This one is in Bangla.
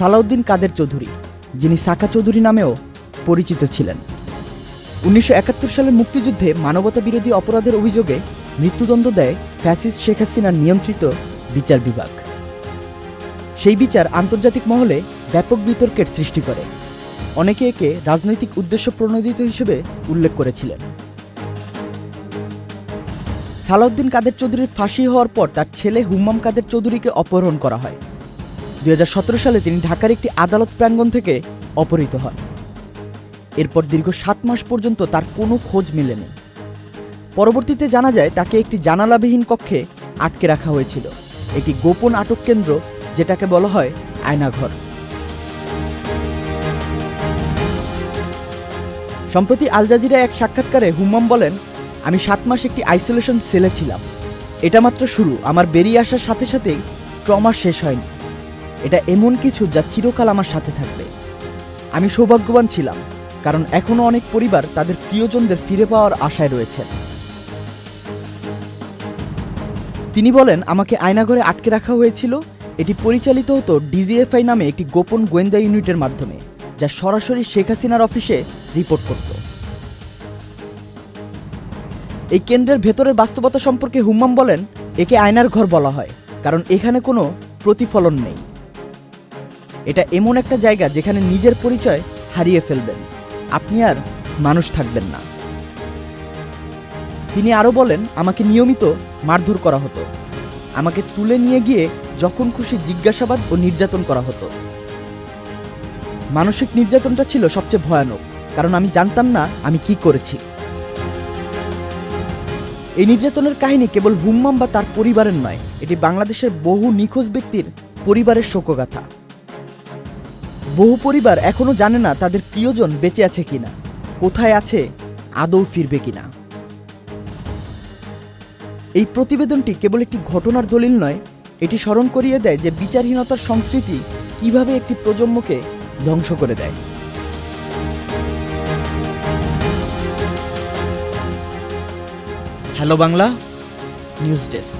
সালাউদ্দিন কাদের চৌধুরী, যিনি সাকা চৌধুরী নামেও পরিচিত ছিলেন। উনিশশো একাত্তর সালের মুক্তিযুদ্ধে মানবতা বিরোধী অপরাধের অভিযোগে মৃত্যুদণ্ড দেয় ফ্যাসিস্ট শেখ হাসিনার নিয়ন্ত্রিত বিচার বিভাগ। সেই বিচার আন্তর্জাতিক মহলে ব্যাপক বিতর্কের সৃষ্টি করে। অনেকে একে রাজনৈতিক উদ্দেশ্য প্রণোদিত হিসেবে উল্লেখ করেছিলেন। সালাউদ্দিন কাদের চৌধুরীর ফাঁসি হওয়ার পর তার ছেলে হুম্মাম কাদের চৌধুরীকে অপহরণ করা হয়। দুই হাজার সতেরো সালে তিনি ঢাকার একটি আদালত প্রাঙ্গণ থেকে অপহৃত হন। এরপর দীর্ঘ সাত মাস পর্যন্ত তার কোনো খোঁজ মেলেনি। পরবর্তীতে জানা যায়, তাকে একটি জানালাবিহীন কক্ষে আটকে রাখা হয়েছিল। একটি গোপন আটক কেন্দ্র, যেটাকে বলা হয় আয়নাঘর। সম্প্রতি আল জাজিরা এক সাক্ষাৎকারে হুম্মাম বলেন, আমি সাত মাস একটি আইসোলেশন সেলে ছিলাম। এটা মাত্র শুরু। আমার বেরিয়ে আসার সাথে সাথেই ট্রমা শেষ হয়নি। এটা এমন কিছু যা চিরকাল আমার সাথে থাকবে। আমি সৌভাগ্যবান ছিলাম, কারণ এখনও অনেক পরিবার তাদের প্রিয়জনদের ফিরে পাওয়ার আশায় রয়েছেন। তিনি বলেন, আমাকে আয়নাঘরে আটকে রাখা হয়েছিল। এটি পরিচালিত হতো ডিজিএফআই নামে একটি গোপন গোয়েন্দা ইউনিটের মাধ্যমে, যা সরাসরি শেখ হাসিনার অফিসে রিপোর্ট করত। এই কেন্দ্রের ভেতরের বাস্তবতা সম্পর্কে হুম্মাম বলেন, একে আয়নার ঘর বলা হয়, কারণ এখানে কোনো প্রতিফলন নেই। এটা এমন একটা জায়গা যেখানে নিজের পরিচয় হারিয়ে ফেলবেন। আপনি আর মানুষ থাকবেন না। তিনি আরও বলেন, আমাকে নিয়মিত মারধর করা হতো। আমাকে তুলে নিয়ে গিয়ে যখন খুশি জিজ্ঞাসাবাদ ও নির্যাতন করা হতো। মানসিক নির্যাতনটা ছিল সবচেয়ে ভয়ানক, কারণ আমি জানতাম না আমি কি করেছি। এই নির্যাতনের কাহিনী কেবল হুম্মাম বা তার পরিবারের নয়, এটি বাংলাদেশের বহু নিখোঁজ ব্যক্তির পরিবারের শোকগাথা। বহু পরিবার এখনও জানে না তাদের প্রিয়জন বেঁচে আছে কিনা, কোথায় আছে, আদৌ ফিরবে কিনা। এই প্রতিবেদনটি কেবল একটি ঘটনার দলিল নয়, এটি স্মরণ করিয়ে দেয় যে বিচারহীনতার সংস্কৃতি কীভাবে একটি প্রজন্মকে ধ্বংস করে দেয়। Hello Bangla, news desk.